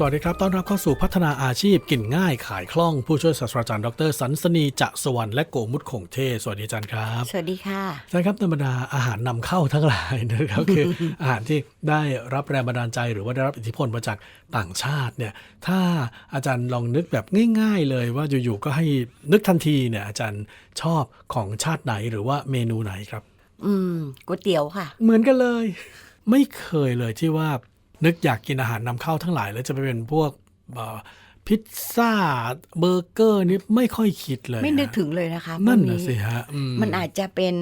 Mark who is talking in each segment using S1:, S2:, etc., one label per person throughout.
S1: สวัสดีครับ ต้อนรับเข้าสู่พัฒนาอาชีพกินง่ายขายคล่อง ผู้ช่วยศาสตราจารย์ดรสันสนีจะสวรรณและโกมุตคงเทพสวัสดีอาจารย์ครับ
S2: สวัสดีค่ะ
S1: อาจารย์ครับธรรมดาอาหารนำเข้าทั้งหลายนะครับคืออาหารที่ได้รับแรงบันดาลใจ หรือว่าได้รับอิทธิพลมาจากต่างชาติเนี่ยถ้าอาจารย์ลองนึกแบบง่าย ๆ เลยว่าอยู่ๆก็ให้นึกทันทีเนี่ยอาจารย์ชอบของชาติไหนหรือว่าเมนูไหนครับ
S2: อืมก๋วยเตี๋ยวค่ะ
S1: เหมือนกันเลย ไม่เคยเลยที่ว่า นึกอยากกินอาหารนำเข้าทั้งหลาย แล้วจะไปเป็นพวกเอ่อพิซซ่าเบอร์เกอร์นี่ไม่ค่อยคิดเลย
S2: ไม่นึก
S1: ฮะ
S2: ถึงเลยนะคะ
S1: นั่น
S2: พวก
S1: นะสิฮะอืม
S2: มันอาจจะเป็น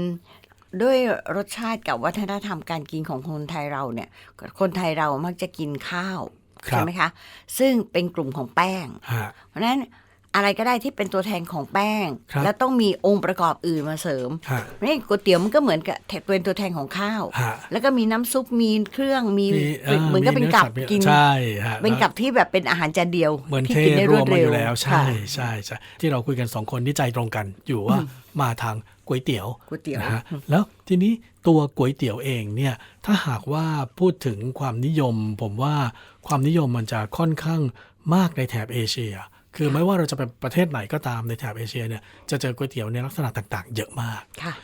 S2: ด้วยรสชาติกับวัฒนธรรมการกินของคนไทยเราเนี่ย คนไทยเรามักจะกินข้าว
S1: ครับ
S2: ใช่ไหมคะ ซึ่งเป็นกลุ่มของแป้ง
S1: ฮะ
S2: เพราะฉะนั้น อะไรก็ได้ที่เป็นตัวแทนของแป้ง
S1: ครับ
S2: แล้วต้องมีองค์ประกอบอื่นมาเสริม
S1: ฮะ
S2: นี่ก๋วยเตี๋ยวมันก็เหมือนกับเป็นตัวแทนของข้าว
S1: ฮะ
S2: แล้วก็มีน้ำซุปมีเครื่องมี
S1: มี
S2: เหมือนกับเป็นกับ
S1: มี
S2: กิน
S1: ใช่ฮะ
S2: เป็นกับที่แบบเป็นอาหารจานเดียว
S1: เหมือน
S2: ที่
S1: เท
S2: กินได้
S1: ร
S2: ร
S1: ว
S2: ว
S1: ม
S2: ด
S1: มา
S2: เร็
S1: อ
S2: ว
S1: ยู่แล้วใช่
S2: ค่ะ
S1: ใช่ใช่ที่เราคุยกันสองคนที่ใจตรงกันอยู่ว่ามาทางก๋วยเตี๋ยว
S2: ก๋วยเตี๋ยว
S1: นะฮะแล้วทีนี้ตัวก๋วยเตี๋ยวเองเนี่ยถ้าหากว่าพูดถึงความนิยม ผมว่าความนิยมมันจะค่อนข้างมากในแถบเอเชีย คือไม่ว่าเราจะเป็นประเทศไหนก็ตามในแถบเอเชียเนี่ยจะเจอก๋วยเตี๋ยวในลักษณะต่างๆ เยอะมาก
S2: ค่ะ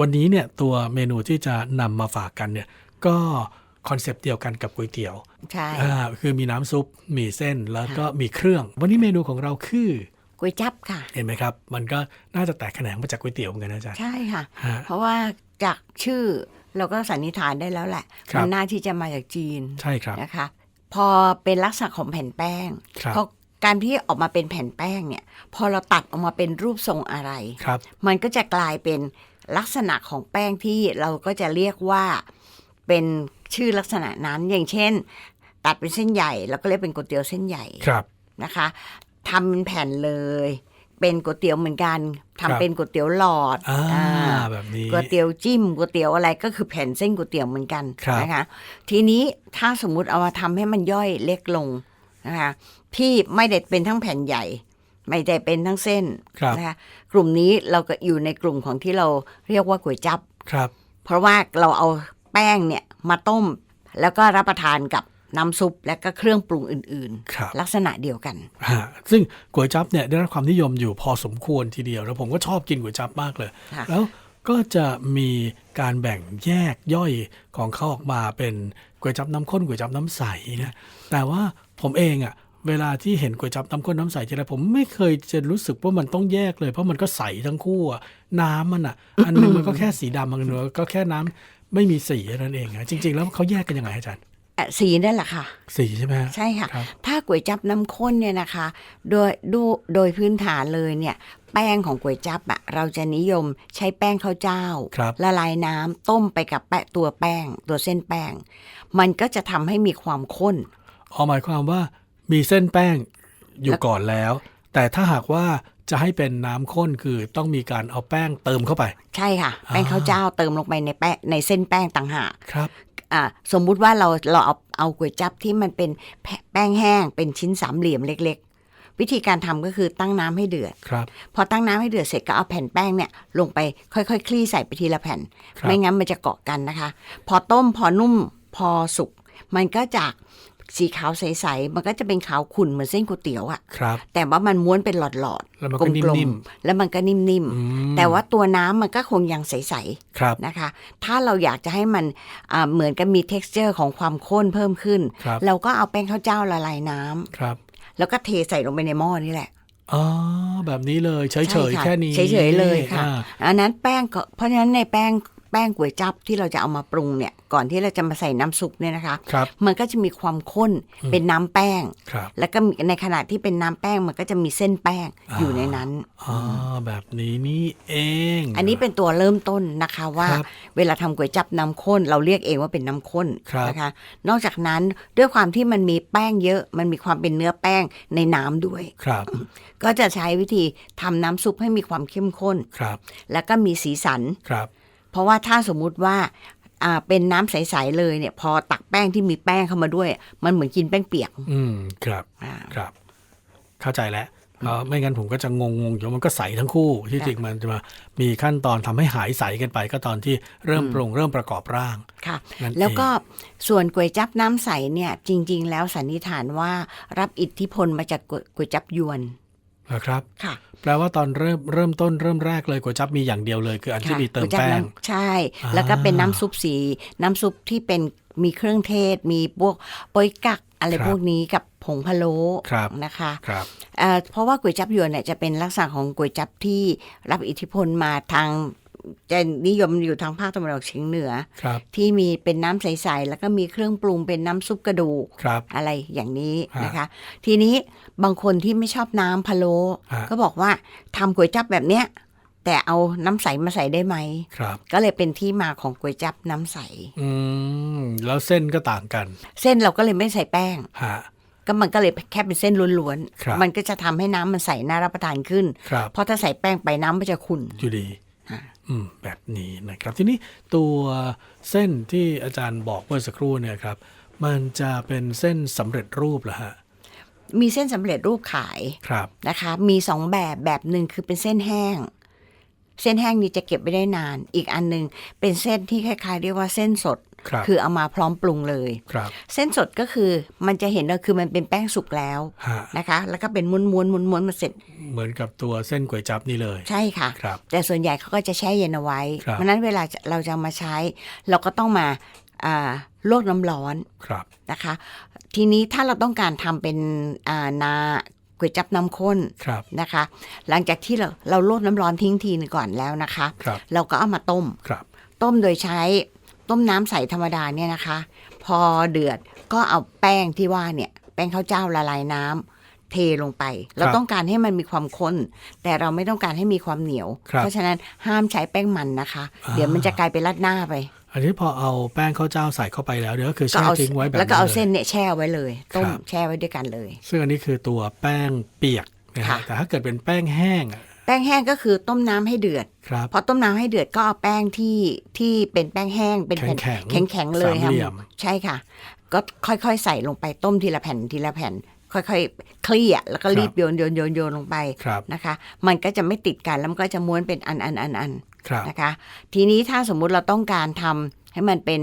S1: วันนี้เนี่ยตัวเมนูที่จะนำมาฝากกันเนี่ยก็คอนเซปต์เดียวกันกับก๋วยเตี๋ยว
S2: ใช่
S1: อ่าคือมีน้ำซุป มีเส้นแล้วก็มีเครื่อง วันนี้เมนูของเราคือ
S2: ก๋วยจับค่ะ
S1: เห็นไหมครับ มันก็น่าจะแตกแขนงมาจากก๋วยเตี๋ยวเหมือนกันนะอาจารย์
S2: ใช่ค่ะ
S1: ฮะ
S2: เพราะว่าจากชื่อเราก็สันนิษฐานได้แล้วแหละ
S1: ครับ
S2: มันน่าที่จะมาจากจีน
S1: ใช่ครับ
S2: นะคะ พอเป็นลักษณะของแผ่นแป้ง
S1: ครับ
S2: เพราะ การที่ออกมาเป็นแผ่นแป้งเนี่ย พอเราตัดออกมาเป็นรูปทรงอะไร
S1: ครับ
S2: มันก็จะกลายเป็นลักษณะของแป้งที่เราก็จะเรียกว่าเป็นชื่อลักษณะนั้นอย่างเช่น ตัดเป็นเส้นใหญ่เราก็เรียกเป็นก๋วยเตี๋ยวเส้นใหญ่
S1: ครับ
S2: นะคะทำเป็นแผ่นเลย เป็นก๋วยเตี๋ยวเหมือนกัน
S1: ครั
S2: ทำ
S1: บ
S2: เป็นก๋วยเตี๋ยวหลอด
S1: อ่า
S2: อ่า
S1: แบบนี้
S2: ก๋วยเตี๋ยวจิ้มก๋วยเตี๋ยวอะไรก็คือแผ่นเส้นก๋วยเตี๋ยวเหมือนกัน
S1: ครับ
S2: นะคะ ทีนี้ถ้าสมมุติเอามาทำให้มันย่อยเล็กลง นะคะที่ไม่ได้เป็นทั้งแผ่นใหญ่ ไม่ได้เป็นทั้งเส้น
S1: ครับ
S2: นะคะกลุ่มนี้เราก็อยู่ในกลุ่มของที่เราเรียกว่าก๋วยจับ
S1: ครับ
S2: เพราะว่าเราเอาแป้งเนี่ยมาต้มแล้วก็รับประทานกับน้ำซุปและก็เครื่องปรุงอื่น
S1: ครับ
S2: ๆลักษณะเดียวกัน
S1: ฮะซึ่งก๋วยจั๊บเนี่ยได้รับความนิยมอยู่พอสมควรทีเดียว แล้วผมก็ชอบกินก๋วยจั๊บมากเลย
S2: ค่ะ
S1: แล้วก็จะมีการแบ่งแยกย่อยของเขาออกมาเป็นก๋วยจั๊บน้ำข้นก๋วยจั๊บน้ำใสนะ แต่ว่า ผมเองอะ่ะเวลาที่เห็นก๋วยจั๊บน้ำข้นน้ำใสทีไรผมไม่เคยจะรู้สึกว่ามันต้องแยกเลย เพราะมันก็ใสทั้งคู่อะน้ำมันอะอันหนึงมันก็แค่สีดำอันหนึงก็แค่น้ำไม่มีสีเท่านั้นเองอะจริง ๆ แล้วเขาแยกกันยังไงอาจารย์
S2: เอ่อสีนั่นแหละค่ะ
S1: สีใช่ไหมฮะ
S2: ใช่ค่ะ
S1: ครับ
S2: ถ้าก๋วยจับน้ำข้นเนี่ยนะคะ โดยดูโดยพื้นฐานเลยเนี่ย แป้งของก๋วยจับอะเราจะนิยมใช้แป้งข้าวเจ้า
S1: ครับ
S2: ละลายน้ำต้มไปกับแปะตัวแป้ง ตัวเส้นแป้ง มันก็จะทำให้มีความข้น
S1: อ๋อหมายความว่ามีเส้นแป้งอยู่ก่อนแล้ว แต่ถ้าหากว่าจะให้เป็นน้ำข้นคือต้องมีการเอาแป้งเติมเข้าไป
S2: ใช่ค่ะ แป้งข้าวเจ้าเติมลงไปในแป้งในเส้นแป้งต่างหาก
S1: ครับ
S2: อ่าสมมุติว่าเราเราเอาเอาก๋วยจับที่มันเป็นแผ่แป้งแห้งเป็นชิ้นสามเหลี่ยมเล็ก ๆ วิธีการทำก็คือตั้งน้ำให้เดือด
S1: ครับ
S2: พอตั้งน้ำให้เดือดเสร็จก็เอาแผ่นแป้งเนี่ยลงไปค่อยๆ คลี่ใส่ไปทีละแผ่น
S1: ครับ
S2: ไม่งั้นมันจะเกาะกันนะคะ พอต้มพอนุ่มพอสุกมันก็จาก สีขาวใสๆมันก็จะเป็นขาวขุ่นเหมือนเส้นก๋วยเตี๋ยวอะ
S1: ครับ
S2: แต่ว่ามันม้วนเป็นหลอด
S1: แล้วมัน
S2: ๆ
S1: ก็
S2: กลม
S1: นิ่ม
S2: ๆแล้วมันก็นิ่ม
S1: อืม
S2: ๆแต่ว่าตัวน้ำมันก็คงยังใส
S1: ครับ
S2: ๆนะคะ ถ้าเราอยากจะให้มันอ่าเหมือนกับมี t e x t อร์ของความข้นเพิ่มขึ้น
S1: ครับ
S2: เราก็เอาแป้งข้าวเจ้าละลายน้ำ
S1: ครับ
S2: แล้วก็เทใส่ลงไปในหม้อนี่แหละ
S1: อ๋อแบบนี้เลยเฉย
S2: ใช่
S1: ๆ
S2: ค่ะ
S1: แค่นี้
S2: เฉยๆเลยค่ะ
S1: อ่า
S2: อันนั้นแป้งก็เพราะฉะนั้นในแป้ง แป้งก๋วยจับที่เราจะเอามาปรุงเนี่ย ก่อนที่เราจะมาใส่น้ำซุปเนี่ยนะคะ
S1: ครับ
S2: มันก็จะมีความข้นเป็นน้ำแป้ง
S1: ครับ
S2: แล้วก็มีในขณะที่เป็นน้ำแป้งมันก็จะมีเส้นแป้ง
S1: อ่า
S2: อยู่ในนั้น
S1: อ๋อแบบนี้นี่เอง
S2: อันนี้เป็นตัวเริ่มต้นนะคะว่า
S1: ครับ
S2: เวลาทำก๋วยจับน้ำข้น เราเรียกเองว่าเป็นน้ำข้น
S1: ครับ
S2: นะคะ นอกจากนั้นด้วยความที่มันมีแป้งเยอะ มันมีความเป็นเนื้อแป้งในน้ำด้วย
S1: ครับ
S2: ก็จะใช้วิธีทำน้ำซุปให้มีความเข้มข้น
S1: ครับ
S2: แล้วก็มีสีสัน
S1: ครับ
S2: เพราะว่าถ้าสมมุติว่าอ่าเป็นน้ำใส ๆ เลยเนี่ยพอตักแป้งที่มีแป้งเข้ามาด้วย มันเหมือนกินแป้งเปียก
S1: อืมครับ
S2: อ่า
S1: ครับ เข้าใจแล้วเอ่อไม่งั้นผมก็จะงงงๆอยู่มันก็ใสทั้งคู่ที่
S2: ค่ะ
S1: จริงมันจะมามีขั้นตอนทำให้หายใสกันไป ก็ตอนที่เริ่มปรุงเริ่มประกอบร่าง
S2: ค่ะ
S1: นั่นเอง
S2: แล้วก็ส่วนก๋วยจับน้ำใสเนี่ย จริง ๆ แล้วสันนิษฐานว่ารับอิทธิพลมาจากก๋วยก๋วยจับยวน
S1: นะครับ
S2: ค่ะ
S1: แปลว่าตอนเริ่มเริ่มต้นเริ่มแรกเลยก๋วยจั๊บมีอย่างเดียวเลย คืออันที่
S2: ค่ะ
S1: มีเติม
S2: ก๋วยจั๊บ
S1: แป้ง
S2: น้ำใช่ แล้วก็เป็นน้ำซุปสี น้ำซุปที่เป็นมีเครื่องเทศ มีพวกโป๊ยกักอะไร
S1: ครับ
S2: พวกนี้กับผงพะโล้
S1: ครับ
S2: นะคะ
S1: ครับ
S2: เอ่อเพราะว่าก๋วยจับยวนเนี่ยจะเป็นลักษณะของก๋วยจับที่รับอิทธิพลมาทาง จะนิยมอยู่ทางภาคตะวันออกเฉียงเหนือ
S1: ครับ
S2: ที่มีเป็นน้ำใสๆแล้วก็มีเครื่องปรุงเป็นน้ำซุปกระดูก
S1: ครับ
S2: อะไรอย่างนี้
S1: ฮะ
S2: นะคะ ทีนี้บางคนที่ไม่ชอบน้ำพะโล้
S1: ฮะ
S2: ก็บอกว่าทำก๋วยจับแบบเนี้ยแต่เอาน้ำใสมาใส่ได้ไหม
S1: ครับ
S2: ก็เลยเป็นที่มาของก๋วยจับน้ำใส
S1: อืม แล้วเส้นก็ต่างกัน
S2: เส้นเราก็เลยไม่ใส่แป้ง
S1: ฮะ
S2: ก็มันก็เลยแค่เป็นเส้นล้วน
S1: ครับ
S2: ๆมันก็จะทำให้น้ำมันใสน่ารับประทานขึ้น
S1: ครับ
S2: เพราะถ้าใส่แป้งไปน้ำมันจะขุ่น
S1: อยู่ดี
S2: ฮะ
S1: อืม แบบนี้นะครับ ทีนี้ตัวเส้นที่อาจารย์บอกเมื่อสักครู่เนี่ยครับ มันจะเป็นเส้นสำเร็จรูปเหรอฮะ
S2: มีเส้นสำเร็จรูปขาย
S1: ครับ
S2: นะคะ มีสองแบบแบบหนึ่งคือเป็นเส้นแห้ง เส้นแห้งนี่จะเก็บไว้ได้นาน อีกอันหนึ่งเป็นเส้นที่คล้ายๆ เรียกว่าเส้นสด
S1: ครับ
S2: คือเอามาพร้อมปรุงเลย
S1: ครับ
S2: เส้นสดก็คือมันจะเห็นว่าคือมันเป็นแป้งสุกแล้ว
S1: ฮะ
S2: นะคะ แล้วก็เป็นม้วนม้วนม้วนม้วนๆมาเสร็จ
S1: เหมือนกับตัวเส้นก๋วยจั๊บนี่เลย
S2: ใช่ค่ะ
S1: ครับ
S2: แต่ส่วนใหญ่เขาก็จะแช่เย็นเอาไว้
S1: ครับ
S2: เพราะฉะนั้นเวลาเราจะเอามาใช้ เราก็ต้องมาอ่าลวกน้ำร้อน
S1: ครับ
S2: นะคะ ทีนี้ถ้าเราต้องการทำเป็นอ่านาก๋วยจับน้ำข้น
S1: ครับ
S2: นะคะ หลังจากที่เราเราลวกน้ำร้อนทิ้งทีหนึงก่อนแล้วนะคะ
S1: ครับ
S2: เราก็เอามาต้ม
S1: ครับ
S2: ต้มโดยใช้ ต้มน้ำใสธรรมดาเนี่ยนะคะ พอเดือดก็เอาแป้งที่ว่าเนี่ยแป้งข้าวเจ้าละลายน้ำเทลงไป เราต้องการให้มันมีความข้น แต่เราไม่ต้องการให้มีความเหนียว
S1: ครับ
S2: เพราะฉะนั้นห้ามใช้แป้งมันนะคะ
S1: อ่า
S2: เดี๋ยวมันจะกลายเป็นรัดหน้าไป
S1: อันนี้พอเอาแป้งข้าวเจ้าใส่เข้าไปแล้วเดี๋ยวก็คือ
S2: ก็
S1: แช่
S2: เอา
S1: ทิ้งไว้แบบ
S2: แล้วก็เอา
S1: ลย
S2: เส้นเนี่ยแช่ไว้เลยต้ม
S1: ครับ
S2: แช่ไว้ด้วยกันเลย
S1: ซึ่งอันนี้คือตัวแป้งเปียกนะฮะ
S2: ค่ะ
S1: แต่ถ้าเกิดเป็นแป้งแห้งอะ
S2: แป้งแห้งก็คือต้มน้ำให้เดือด
S1: ครับ
S2: พอต้มน้ำให้เดือดก็เอาแป้งที่ที่เป็นแป้งแห้งเป็นแผ่น
S1: แข็งๆ
S2: แข็งๆเลย
S1: สาม
S2: ค่ะ
S1: เหลี่ยม
S2: ใช่ค่ะ ก็ค่อยๆใส่ลงไปต้มทีละแผ่นทีละแผ่น ค่อยๆ เคลี่ยแล้วก็รีบโยนโยนโยนโยนลงไป
S1: ครับ
S2: นะคะ มันก็จะไม่ติดกันแล้วมันก็จะม้วนเป็นอันอันอันอัน
S1: ครับ
S2: นะคะ ทีนี้ถ้าสมมุติเราต้องการทำให้มันเป็น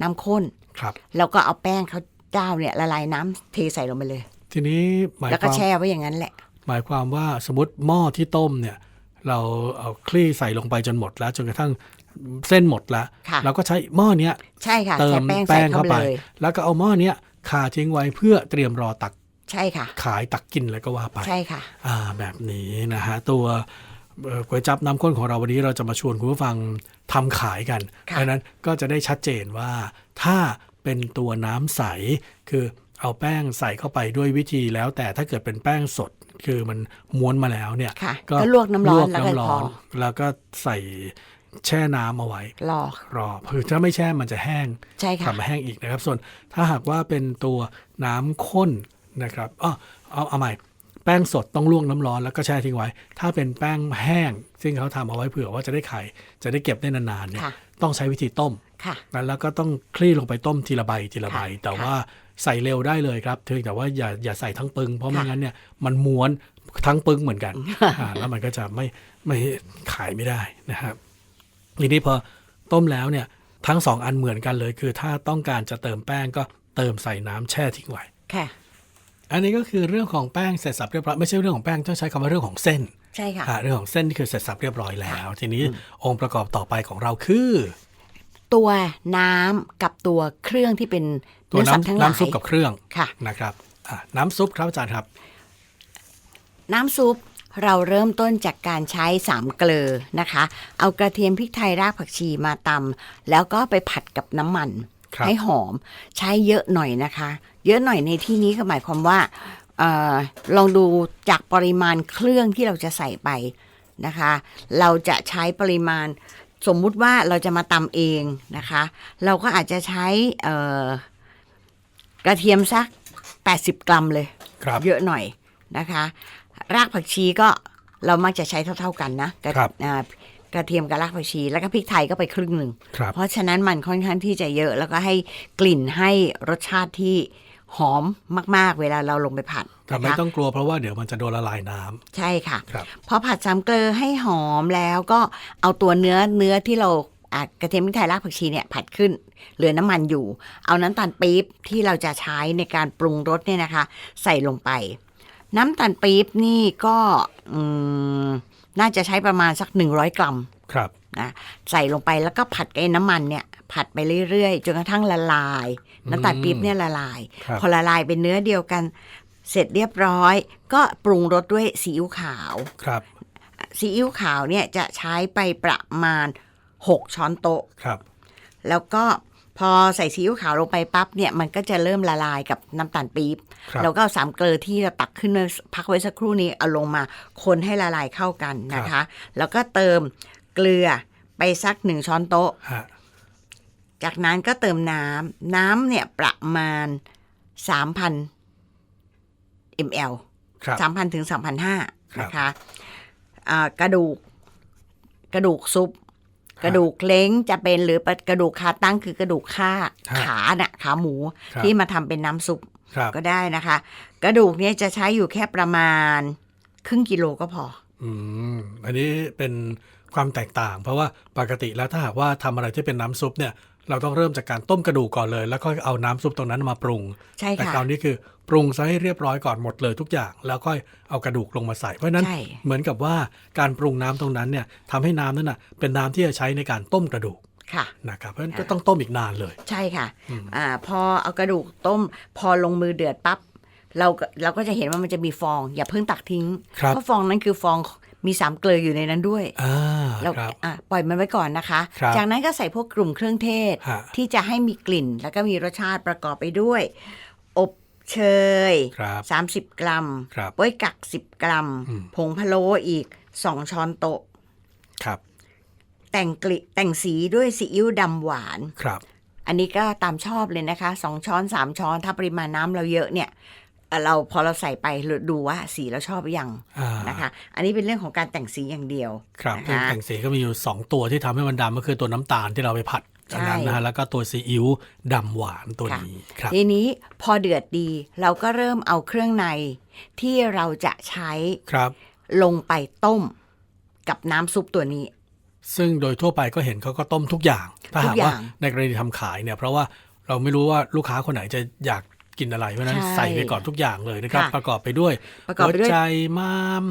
S2: น้ำข้น
S1: ครับ
S2: เราก็เอาแป้งข้าวเจ้าเนี่ยละลายน้ำเทใส่ลงไปเลย
S1: ทีนี้หมาย
S2: แล้ว
S1: ค
S2: ก็
S1: วาม
S2: แช่ไว้อย่างนั้นแหละ
S1: หมายความว่าสมมติหม้อที่ต้มเนี่ย เราเอาคลี่ใส่ลงไปจนหมดแล้ว จนกระทั่งเส้นหมดแล้ว
S2: ค่ะ
S1: เราก็ใช้หม้อเนี้ย
S2: ใช่ค่ะ
S1: เติ
S2: ใช้
S1: ม
S2: แป้ง
S1: แป้
S2: ใส่
S1: ง
S2: เข้า
S1: เข้า
S2: ไป
S1: ไป
S2: เลย
S1: แล้วก็เอาหม้อเนี้ยคาทิ้งไว้เพื่อเตรียมรอตัก
S2: ใช่ค่ะ
S1: ขายตักกินแล้วก็ว่าไป
S2: ใช่ค่ะ
S1: อ่าแบบนี้นะฮะตัวเอ่อก๋วยจับน้ำข้นของเราวันนี้เราจะมาชวนคุณผู้ฟังทำขายกัน
S2: ค่ะ
S1: ดังนั้นก็จะได้ชัดเจนว่าถ้าเป็นตัวน้ำใสคือเอาแป้งใส่เข้าไปด้วยวิธีแล้วแต่ถ้าเกิดเป็นแป้งสด คือมันม้วนมาแล้วเนี่ย
S2: ค่ะก็ลวกน้ำร้อน
S1: ล
S2: แล้วก็
S1: น้ำร้
S2: พ
S1: อ
S2: อน
S1: แล้วก็ใส่แช่น้ำเอาไว้
S2: รอ
S1: รอคือถ้าไม่แช่มันจะแห้ง
S2: ใช่
S1: กลั
S2: ค่ะ
S1: บมาแห้งอีกนะครับ ส่วนถ้าหากว่าเป็นตัวน้ำข้นนะครับอ๋อเอาเอาใหม่แป้งสดต้องลวกน้ำร้อนแล้วก็แช่ทิ้งไว้ ถ้าเป็นแป้งแห้ง ซึ่งเขาทำเอาไว้เผื่อว่าจะได้ขายจะได้เก็บได้นานๆเนี่ย
S2: ค่ะ
S1: ต้องใช้วิธีต้ม
S2: ค่ะ
S1: แล้วก็ต้องคลี่ลงไปต้มทีละใบทีละใบ
S2: ค่ะ
S1: แต่ว่า ใส่เร็วได้เลยครับเพียงแต่ว่าอย่าอย่าใส่ทั้งปึง เพราะไม่
S2: ค่ะ
S1: งั้นเนี่ยมันม้วนทั้งปึงเหมือนกันอ่าแล้วมันก็จะไม่ไม่ขายไม่ได้นะครับทีนี้พอต้มแล้วเนี่ยทั้งสองอันเหมือนกันเลย คือถ้าต้องการจะเติมแป้งก็เติมใส่น้ำแช่ทิ้งไว้
S2: ค่ะ
S1: อันนี้ก็คือเรื่องของแป้งเสร็จสับเรียบร้อยไม่ใช่เรื่องของแป้งต้องใช้คำว่าเรื่องของเส้น
S2: ใช่ค่ะ
S1: อ่าเรื่องของเส้นนี่คือเสร็จสับเรียบร้อยแล้ว ทีนี้องค์ประกอบต่อไปของเราคือ
S2: ตัวน้ำกับตัวเครื่องที่เป็น
S1: ตัว
S2: เนื้อสัตว์ทั้ง
S1: น้ำ
S2: หลาย
S1: น้ำซุปกับเครื่อง
S2: ค่ะ
S1: นะครับอะน้ำซุปครับอาจารย์ครับ
S2: น้ำซุปเราเริ่มต้นจากการใช้สามเกลือนะคะ เอากระเทียมพริกไทยรากผักชีมาตำแล้วก็ไปผัดกับน้ำมัน
S1: ครับ
S2: ให้หอมใช้เยอะหน่อยนะคะ เยอะหน่อยในที่นี้ก็หมายความว่าเออลองดูจากปริมาณเครื่องที่เราจะใส่ไปนะคะ เราจะใช้ปริมาณ สมมุติว่าเราจะมาตำเองนะคะ เราก็อาจจะใช้เอ่อกระเทียมสัก 80 กรัมเลย
S1: ครับ
S2: เยอะหน่อยนะคะ รากผักชีก็เรามักจะใช้เท่า ๆกันนะกะ
S1: ครับ
S2: อ่ากระเทียมกับรากผักชี แล้วก็พริกไทยก็ไปครึ่งหนึ่ง
S1: ครับ
S2: เพราะฉะนั้นมันค่อนข้างที่จะเยอะแล้วก็ให้กลิ่นให้รสชาติที่ หอมมาก ๆ เวลาเราลงไปผัด
S1: แต่ไม่
S2: นะคะ
S1: ต้องกลัวเพราะว่าเดี๋ยวมันจะโดนละลายน้ำ
S2: ใช่ค่ะ
S1: ครับ
S2: พอผัดสามเกลือให้หอมแล้วก็เอาตัวเนื้อเนื้อที่เราอะกระเทียมพริกไทยรากผักชีเนี่ยผัดขึ้น เหลือน้ำมันอยู่ เอาน้ำตาลปี๊บที่เราจะใช้ในการปรุงรสเนี่ยนะคะ ใส่ลงไป น้ำตาลปี๊บนี่ก็อืมน่าจะใช้ประมาณสัก 100 กรัม
S1: ครับ
S2: นะใส่ลงไปแล้วก็ผัดกับไอ้น้ำมันเนี่ย ผัดไปเรื่อยๆ จนกระทั่งละลาย น้ำตาลปี๊บเนี่ยละลาย
S1: ครับ
S2: พอละลายเป็นเนื้อเดียวกัน เสร็จเรียบร้อย ก็ปรุงรสด้วยซีอิ๊วขาว
S1: ครับ
S2: ซีอิ๊วขาวเนี่ยจะใช้ไปประมาณ 6 ช้อนโต๊ะ
S1: ครับ
S2: แล้วก็พอใส่ซีอิ๊วขาวลงไปปั๊บเนี่ยมันก็จะเริ่มละลายกับน้ำตาลปี๊บ
S1: ครับ
S2: แล้วก็เอาสามเกลือที่เราตักขึ้นมาพักไว้สักครู่นี้เอาลงมาคนให้ละลายเข้ากันนะคะ แล้วก็เติมเกลือไปสักหนึ่งช้อนโต๊ะ
S1: ฮะ
S2: จากนั้นก็เติมน้ำน้ำเนี่ยประมาณ 3,000 ml
S1: ครับ
S2: 3,000 ถึง 3,500
S1: ครับ
S2: นะคะอ่ากระดูกกระดูกซุป กระดูกเล้งจะเป็นหรือกระดูกขาตั้งคือกระดูกข้า
S1: ฮะ
S2: ขาน่ะขาหมู
S1: ครับ
S2: ที่มาทำเป็นน้ำซุป
S1: ครับ
S2: ก็ได้นะคะ กระดูกเนี่ยจะใช้อยู่แค่ประมาณครึ่งกิโลก็พอ
S1: อืมอันนี้เป็นความแตกต่าง เพราะว่าปกติแล้วถ้าหากว่าทำอะไรที่เป็นน้ำซุปเนี่ย เราต้องเริ่มจากการต้มกระดูกก่อนเลย แล้วก็เอาน้ำซุปตรงนั้นมาปรุง
S2: ใช่
S1: แต่
S2: ค่ะ
S1: คราวนี้คือปรุงซะให้เรียบร้อยก่อนหมดเลยทุกอย่าง แล้วก็เอากระดูกลงมาใส่ เพราะฉะนั้น
S2: ใช่
S1: เหมือนกับว่าการปรุงน้ำตรงนั้นเนี่ยทำให้น้ำนั้นน่ะเป็นน้ำที่จะใช้ในการต้มกระดูก
S2: ค่ะ
S1: นะครับเพราะฉะนั้นก็ต้องต้มอีกนานเลย
S2: ใช่ค่ะ
S1: อืม
S2: อ่าพอเอากระดูกต้มพอลงมือเดือดปั๊บเราก็เราก็จะเห็นว่ามันจะมีฟอง อย่าเพิ่งตักทิ้ง
S1: ครับ
S2: เพราะฟองนั้นคือฟอง มีสามเกลืออยู่ในนั้นด้วย
S1: อ่า
S2: เรา
S1: ครับ
S2: อะปล่อยมันไว้ก่อนนะคะ
S1: ครับ
S2: จากนั้นก็ใส่พวกกลุ่มเครื่องเทศ
S1: ฮะ
S2: ที่จะให้มีกลิ่น แล้วก็มีรสชาติประกอบไปด้วย อบเชย
S1: ครับ
S2: 30กรัม
S1: ครับ
S2: โป้ยกัก10กรัม
S1: อืม
S2: ผงพะโล้อีก2ช้อนโต๊ะ
S1: ครับ
S2: แต่งกลิแต่งสีด้วยซีอิ๊วดำหวาน
S1: ครับ
S2: อันนี้ก็ตามชอบเลยนะคะ2ช้อน3ช้อนถ้าปริมาณน้ำเราเยอะเนี่ย เอ่อเราพอเราใส่ไปดูว่าสีเราชอบหรือยัง
S1: อ่า
S2: นะคะ อันนี้เป็นเรื่องของการแต่งสีอย่างเดียว
S1: ครับ
S2: นะ
S1: ซึ่ง
S2: คะ
S1: แต่งสีก็มีอยู่ 2 ตัวที่ทำให้มันดำก็คือตัวน้ำตาลที่เราไปผัดอันนั้นนะฮะแล้วก็ตัวซีอิ๊วดำหวานตัวนี้ครับ
S2: ทีนี้พอเดือดดีเราก็เริ่มเอาเครื่องในที่เราจะใช้
S1: ครับ
S2: ลงไปต้มกับน้ำซุปตัวนี้
S1: ซึ่งโดยทั่วไปก็เห็นเขาก็ต้มทุกอย่าง ถ้าหาก
S2: ทุกอย่า
S1: ว่างในกรณีทำขายเนี่ยเพราะว่าเราไม่รู้ว่าลูกค้าคนไหนจะอยาก กินอะไร เพราะฉะนั้น
S2: ใช่
S1: ใส่ไปก่อนทุกอย่างเลยนะครับ
S2: ค่ะ
S1: ประกอบไปด้วย
S2: ประกอบไปด้วย
S1: หัวใจม้าม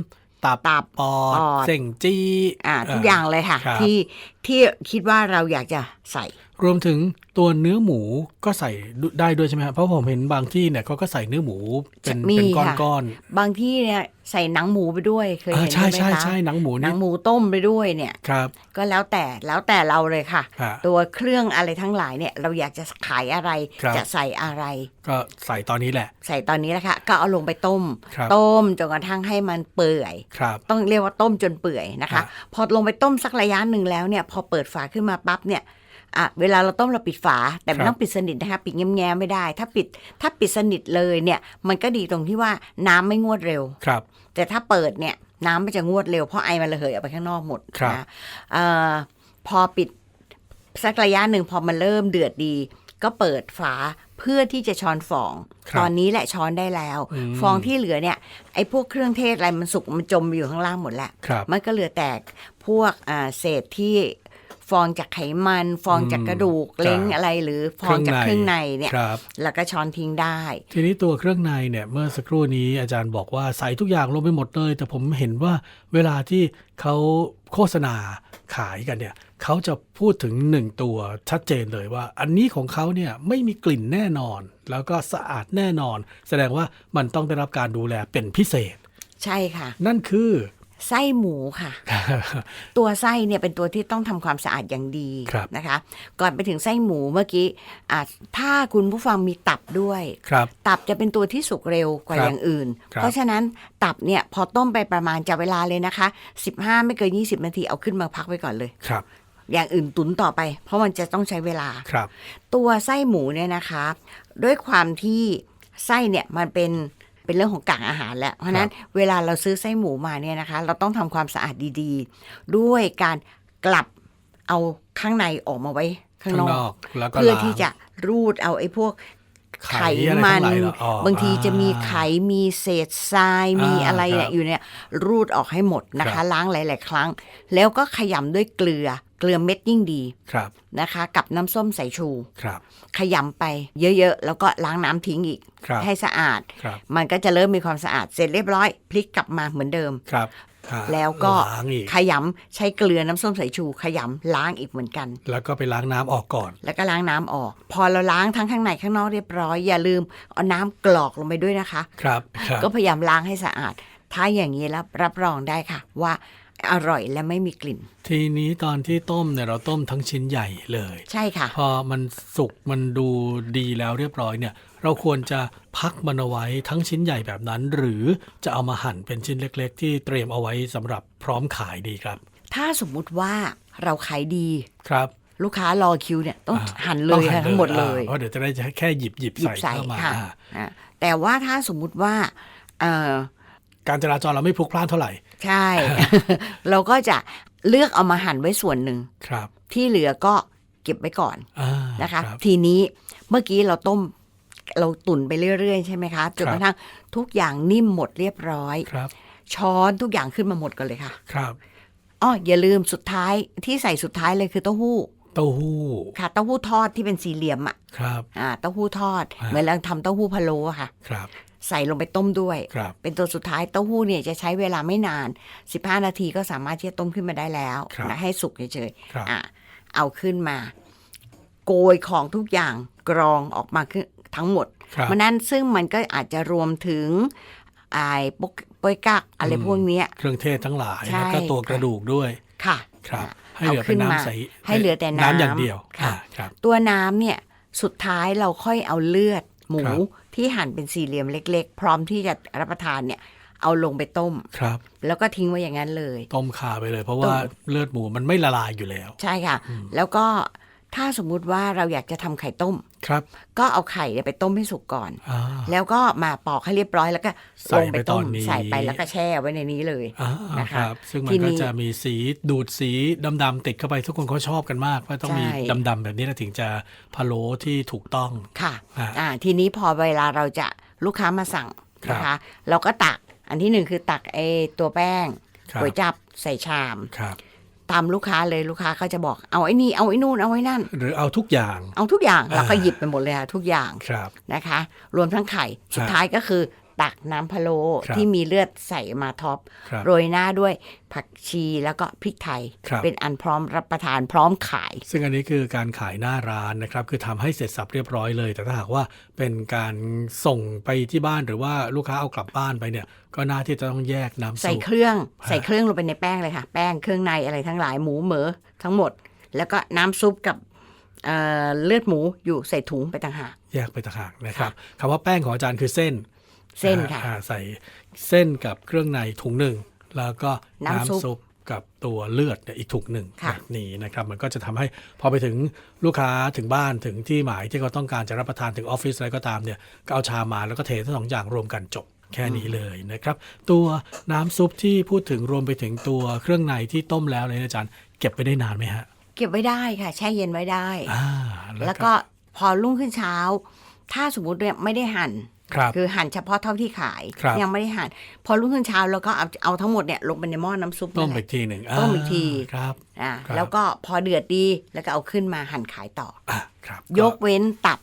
S1: ตับ
S2: ตับ
S1: ปอด
S2: ปอด
S1: เส่งจี้
S2: อ่าทุกอย่างเลยค่ะ
S1: ครับ
S2: ที่ที่คิดว่าเราอยากจะใส่
S1: รวมถึงตัวเนื้อหมูก็ใส่ได้ด้วยใช่ไหมครับเพราะผมเห็นบางที่เนี่ยเขาก็ใส่เนื้อหมูเป็น
S2: มี
S1: เป็น
S2: ค่ะ
S1: ก้อน
S2: บางที่เนี่ยใส่หนังหมูไปด้วยเคย
S1: ๆอ่า
S2: เห็น
S1: ใช่
S2: ไหม
S1: ใช่
S2: คะ
S1: ใช่หนังหมู
S2: หนั
S1: นี่
S2: งหมูต้มไปด้วยเนี่ย
S1: ครับ
S2: ก็แล้วแต่แล้วแต่เราเลยค่ะ
S1: ฮะ
S2: ตัวเครื่องอะไรทั้งหลายเนี่ยเราอยากจะขายอะไร
S1: ครับ
S2: จะใส่อะไร
S1: ก็ใส่ตอนนี้แหละ
S2: ใส่ตอนนี้แหละค่ะก็เอาลงไปต้ม
S1: ครับ
S2: ต้มจนกระทั่งให้มันเปื่อย
S1: ครับ
S2: ต้องเรียกว่าต้มจนเปื่อยนะคะ
S1: ฮะ
S2: พอลงไปต้มสักระยะหนึ่งแล้วเนี่ยพอเปิดฝาขึ้นมาปั๊บเนี่ย อะเวลาเราต้มเราปิดฝา แต่ไม่ต้องปิดสนิทนะคะปิดแง้มๆไม่ได้ ถ้าปิดถ้าปิดสนิทเลยเนี่ย มันก็ดีตรงที่ว่าน้ำไม่งวดเร็ว
S1: ครับ
S2: แต่ถ้าเปิดเนี่ยน้ำมันจะงวดเร็วเพราะไอมันระเหยออกไปข้างนอกหมด
S1: ครับ
S2: นะเอ่อพอปิดสักระยะหนึ่งพอมันเริ่มเดือดดี ก็เปิดฝาเพื่อที่จะช้อนฟอง
S1: ครับ
S2: ตอนนี้แหละช้อนได้แล้ว
S1: อืม
S2: ฟองที่เหลือเนี่ยไอ้พวกเครื่องเทศอะไรมันสุกมันจมอยู่ข้างล่างหมดแล้ว
S1: ครับ
S2: มันก็เหลือแต่พวกอ่าเศษที่ ฟองจากไขมันฟองจากกระดูก
S1: อืม
S2: เล้ง
S1: ครับ
S2: อะไรหรือฟองจากเครื่องในเนี่ย
S1: ครับ
S2: แล้วก็ช้อนทิ้งได้
S1: ทีนี้ตัวเครื่องในเนี่ยเมื่อสักครู่นี้อาจารย์บอกว่าใส่ทุกอย่างลงไปหมดเลย แต่ผมเห็นว่าเวลาที่เขาโฆษณาขายกันเนี่ยเขาจะพูดถึงหนึ่งตัวชัดเจนเลยว่า อันนี้ของเขาเนี่ยไม่มีกลิ่นแน่นอน แล้วก็สะอาดแน่นอน แสดงว่ามันต้องได้รับการดูแลเป็นพิเศษ
S2: ใช่ค่ะ
S1: นั่นคือ
S2: ไส้หมูค่ะ ตัวไส้เนี่ยเป็นตัวที่ต้องทำความสะอาดอย่างดี
S1: ครับ
S2: นะคะ ก่อนไปถึงไส้หมูเมื่อกี้อะถ้าคุณผู้ฟังมีตับด้วย
S1: ครับ
S2: ตับจะเป็นตัวที่สุกเร็วกว่า
S1: ครับ
S2: อย่างอื่น
S1: ครับ
S2: เพราะฉะนั้นตับเนี่ยพอต้มไปประมาณจะเวลาเลยนะคะ 15 ไม่เกิน 20 นาทีเอาขึ้นมาพักไว้ก่อนเลย
S1: ครับ
S2: อย่างอื่นตุนต่อไป เพราะมันจะต้องใช้เวลา
S1: ครับ
S2: ตัวไส้หมูเนี่ยนะคะ ด้วยความที่ไส้เนี่ยมันเป็น เป็นเรื่องของกากอาหารแล้ว เพราะฉะนั้นเวลาเราซื้อไส้หมูมาเนี่ยนะคะ เราต้องทำความสะอาดดีๆ ด้วยการกลับเอาข้างในออกมาไว้ข้าง
S1: ข้าง
S2: น
S1: น
S2: อ
S1: อกกแล้วก็
S2: เพื่อ
S1: ล้าง
S2: ที่จะรูดเอาไอ้พวก
S1: ไข
S2: ไข
S1: อะไร
S2: มั
S1: ทั้
S2: น
S1: งหลายเหรออ๋อบา
S2: งทีจะมี
S1: อ่า
S2: ไขมีเศษทรายมี
S1: อ่า
S2: อะไรเนี่ย
S1: ครับ
S2: อยู่เนี่ยรูดออกให้หมดนะ
S1: ครั
S2: คะ
S1: บ
S2: ล้างหลาย ๆ ครั้ง แล้วก็ขยำด้วยเกลือ เกลือเม็ดยิ่งดี
S1: ครับ
S2: นะคะ กับน้ำส้มสายชู
S1: ครับ
S2: ขยำไปเยอะๆ แล้วก็ล้างน้ำทิ้งอีก
S1: ครับ
S2: ให้สะอาด
S1: ครับ
S2: มันก็จะเริ่มมีความสะอาดเสร็จเรียบร้อย พลิกกลับมาเหมือนเดิม
S1: ครับอ่า
S2: แล้วก็
S1: ล้างอีก
S2: ขยำใช้เกลือน้ำส้มสายชูขยำล้างอีกเหมือนกัน
S1: แล้วก็ไปล้างน้ำออกก่อน
S2: แล้วก็ล้างน้ำออก พอเราล้างทั้งข้างในข้างนอกเรียบร้อยอย่าลืมเอาน้ำกรอกลงไปด้วยนะคะ
S1: ครับครับ
S2: ก็พยายามล้างให้สะอาด ถ้าอย่างนี้แล้วรับรองได้ค่ะว่า อร่อยและไม่มีกลิ่น
S1: ทีนี้ตอนที่ต้มเนี่ยเราต้มทั้งชิ้นใหญ่เลย
S2: ใช่ค่ะ
S1: พอมันสุกมันดูดีแล้วเรียบร้อยเนี่ย เราควรจะพักมันเอาไว้ทั้งชิ้นใหญ่แบบนั้น หรือจะเอามาหั่นเป็นชิ้นเล็ก ๆ ที่เตรียมเอาไว้สำหรับพร้อมขายดีครับ
S2: ถ้าสมมุติว่าเราขายดี
S1: ครับ
S2: ลูกค้ารอคิวเนี่ยต้อง
S1: อ่า
S2: หั่นเล
S1: ต้อย
S2: ค่ะทั้งหมดเลย
S1: อ่าเพราะเดี๋ยวจะได้แค่หยิบหยิบ
S2: หยิบ
S1: ใส่
S2: ใส่
S1: เข้ามา
S2: ค่ะ
S1: อ่า
S2: อ่าแต่ว่าถ้าสมมุติว่าเออ
S1: การจราจรเราไม่พลุกพล่านเท่าไหร่
S2: ใช่ เราก็จะเลือกเอามาหั่นไว้ส่วนหนึ่ง
S1: ครับ
S2: ที่เหลือก็เก็บไว้ก่อน
S1: อ่า
S2: นะคะ
S1: รับ
S2: ทีนี้เมื่อกี้เราต้มเราตุ๋นไปเรื่อย ๆ ใช่ไหมคะจน
S1: ครับ
S2: กระทั่งทุกอย่างนิ่มหมดเรียบร้อย
S1: ครับ
S2: ช้อนทุกอย่างขึ้นมาหมดกันเลยค่ะ
S1: ครับ
S2: อ๋ออย่าลืมสุดท้ายที่ใส่สุดท้ายเลยคือเต้าหู้
S1: เต้าหู้
S2: ค่ะเต้าหู้ทอดที่เป็นสี่เหลี่ยมอะ
S1: ครับ
S2: อ่าเต้าหู้ทอด
S1: อ่า
S2: เหมือนเราทำเต้าหู้พะโล้อะค่ะ
S1: ครับ
S2: ใส่ลงไปต้มด้วย
S1: ครับ
S2: เป็นตัวสุดท้ายเต้าหู้เนี่ยจะใช้เวลาไม่นาน 15 นาทีก็สามารถที่จะต้มขึ้นมาได้แล้ว
S1: ครับ
S2: นะให้สุกเฉย
S1: ครับ
S2: ๆอะเอาขึ้นมา โกยของทุกอย่างกรองออกมาขึ้นทั้งหมด
S1: ครับ
S2: มันนั้นซึ่งมันก็อาจจะรวมถึงไอ้ปกปอยกักอะไร
S1: อืม
S2: พวกเนี้ย
S1: เครื่องเทศทั้งหลาย
S2: ใช่
S1: แล้วก็ตัวกระดูกด้วย
S2: ค่ะ
S1: ครับ
S2: อะ
S1: ให้เหลือเป็นา
S2: ขึ้มา
S1: น้ำใส
S2: ให้เหลือแต่น้ำ
S1: อย่างเดียว
S2: ค่ะ
S1: อ่าครับ
S2: ตัวน้ำเนี่ยสุดท้ายเราค่อยเอาเลือด หมู
S1: ครับ
S2: ที่หั่นเป็นสี่เหลี่ยมเล็ก ๆ พร้อมที่จะรับประทานเนี่ยเอาลงไปต้ม
S1: ครับ
S2: แล้วก็ทิ้งไว้อย่างนั้นเลย
S1: ต้มคาไปเลย เพราะว่าเลือดหมูมันไม่ละลายอยู่แล้ว
S2: ใช่ค่ะ แล้วก็ถ้าสมมุติว่าเราอยากจะทำไข่ต้ม
S1: ครับ
S2: ก็เอาไข่เนี่ยไปต้มให้สุกก่อน
S1: อ่า
S2: แล้วก็มาปอกให้เรียบร้อยแล้วก็
S1: ใส่
S2: ลงไปต้ม
S1: ไปตอนนี้
S2: ใส่ไปแล้วก็แช่ไว้ในนี้เลย
S1: อ่า
S2: นะคะ
S1: ครับ ซึ่งมัน
S2: ที
S1: ก็
S2: นี้
S1: จะมีสีดูดสีดำๆติดเข้าไปทุกคนเขาชอบกันมากว่าต้องมี
S2: ใช่
S1: ดำๆแบบนี้นะถึงจะพะโล้ที่ถูกต้อง
S2: ค่ะ
S1: อ่า
S2: อ่าทีนี้พอเวลาเราจะลูกค้ามาสั่ง
S1: ครับ
S2: นะคะ เราก็ตักอันที่หนึ่งคือตักไอตัวแป้ง
S1: ครับ
S2: ก๋วยจับใส่ชาม
S1: ครับ
S2: ตามลูกค้าเลยลูกค้าเขาจะบอกเอาไอ้นี่เอาไอ้นู่นเอาไอ้นั่น
S1: หรือเอาทุกอย่าง
S2: เอาทุกอย่าง
S1: อ่า
S2: เราก็หยิบไปหมดเลยค่ะทุกอย่าง
S1: ครับ
S2: นะคะ รวมทั้งไข่สุดท้ายก็คือ ตักน้ำพะโล้
S1: ครับ
S2: ที่มีเลือดใส่มาท็อป
S1: ครับ
S2: โรยหน้าด้วยผักชีแล้วก็พริกไทย
S1: ครับ
S2: เป็นอันพร้อมรับประทานพร้อมขาย
S1: ซึ่งอันนี้คือการขายหน้าร้านนะครับ คือทำให้เสร็จสับเรียบร้อยเลย แต่ถ้าหากว่าเป็นการส่งไปที่บ้านหรือว่าลูกค้าเอากลับบ้านไปเนี่ย ก็น่าที่จะต้องแยกน้ำ
S2: ใส่
S1: ซุป
S2: เครื่อง
S1: ฮะ
S2: ใส่เครื่องลงไปในแป้งเลยค่ะ แป้งเครื่องในอะไรทั้งหลายหมูเหมอทั้งหมด แล้วก็น้ำซุปกับเอ่อเลือดหมูอยู่ใส่ถุงไปต่างหาก
S1: แยกไปต่างหากนะครับคำว่าแป้งของอาจารย์คือเส้น
S2: เส้นค่ะ
S1: อ่าใส่เส้นกับเครื่องในถุงหนึ่ง แล้วก็
S2: น้ำ
S1: น้ำ
S2: ซุป
S1: ซุปกับตัวเลือดเนี่ยอีกถุงหนึ่ง
S2: ค่ะ
S1: แบบนี้นะครับ มันก็จะทำให้พอไปถึงลูกค้าถึงบ้านถึงที่หมายที่เขาต้องการจะรับประทานถึงออฟฟิศอะไรก็ตามเนี่ยก็เอาชามมาแล้วก็เททั้งสองอย่างรวมกันจบแค่นี้เลยนะครับ ตัวน้ำซุปที่พูดถึงรวมไปถึงตัวเครื่องในที่ต้มแล้วเลยนะอาจารย์เก็บไปได้นานไหมฮะ
S2: เก็บไว้ได้ค่ะ แช่เย็นไว้ได้
S1: อ่า
S2: แล้วก็พอรุ่งขึ้นเช้า ถ้าสมมติเนี่ยไม่ได้หั่น
S1: ครับ
S2: คือหั่นเฉพาะเท่าที่ขาย
S1: ครับ
S2: ยังไม่ได้หั่นพอรุ่งขึ้นเช้าเราก็เอาเอาทั้งหมดเนี่ยลงไปในหม้อน้ำซุป
S1: ต้ม
S2: นั่นแห
S1: อี
S2: ละ
S1: กทีหนึ่ง
S2: ต้มอีกที
S1: ครับ
S2: อ่า
S1: ครับ
S2: แล้วก็พอเดือดดีแล้วก็เอาขึ้นมาหั่นขายต่อ
S1: อะครับ
S2: ยกเว้นตับ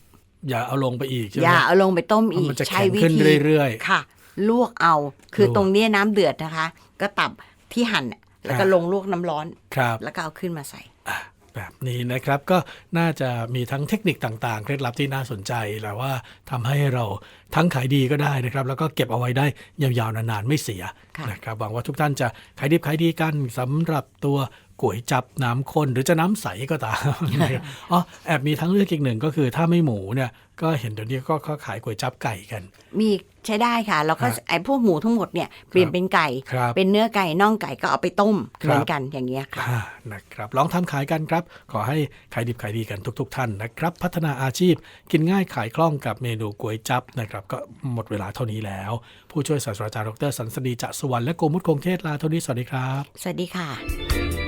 S1: อย่าเอาลงไปอีกใช่ไห
S2: อ
S1: ม
S2: ย่าเอาลงไปต้มอีก
S1: มันจะ
S2: ใช้
S1: แข็ง
S2: วิ
S1: ขึ้น
S2: ธี
S1: เรื่อยๆ
S2: ค่ะ ลวกเอาคือ
S1: ลวก
S2: ตรงเนี้ยน้ำเดือดนะคะ ก็ตับที่หั่นน่ะแล้วก็
S1: ครับ
S2: ลงลวกน้ำร้อน
S1: ครับ
S2: แล้วก็เอาขึ้นมาใส่
S1: อะ แบบนี้นะครับก็น่าจะมีทั้งเทคนิคต่างๆ เคล็ดลับที่น่าสนใจแล้วว่าทำให้เราทั้งขายดีก็ได้นะครับ แล้วก็เก็บเอาไว้ได้ยาวๆนานๆไม่เสีย
S2: ค่ะ
S1: นะครับหวังว่าทุกท่านจะขายดีขายดีกันสำหรับตัว ก๋วยจับน้ำข้นหรือจะน้ำใสก็ตามนะครับอ๋อแอบมีทั้งเลือกอีกหนึ่งก็คือถ้าไม่หมูเนี่ยก็เห็นเดี๋ยวนี้ก็เขาขายก๋วยจับไก่กัน
S2: มีใช้ได้ค่ะแล้วก็
S1: ฮะ
S2: ไอ้พวกหมูทั้งหมดเนี่ยเปลี่ยนเป็นไก่
S1: ครับ
S2: เป็นเนื้อไก่น่องไก่ก็เอาไปต้ม
S1: ครับ
S2: เหมือนกันอย่างเงี้ยค่ะ
S1: อ่านะครับลองทำขายกันครับ ขอให้ขายดิบขายดีกันทุกๆท่านนะครับ พัฒนาอาชีพกินง่ายขายคล่องกับเมนูก๋วยจับนะครับ ก็หมดเวลาเท่านี้แล้ว ผู้ช่วยศาสตราจารย์ดรสันสดีจะสุวรรณและโกมุตคงเทศลาเท่านี้สวัสดีครับ
S2: สวัสดีค่ะ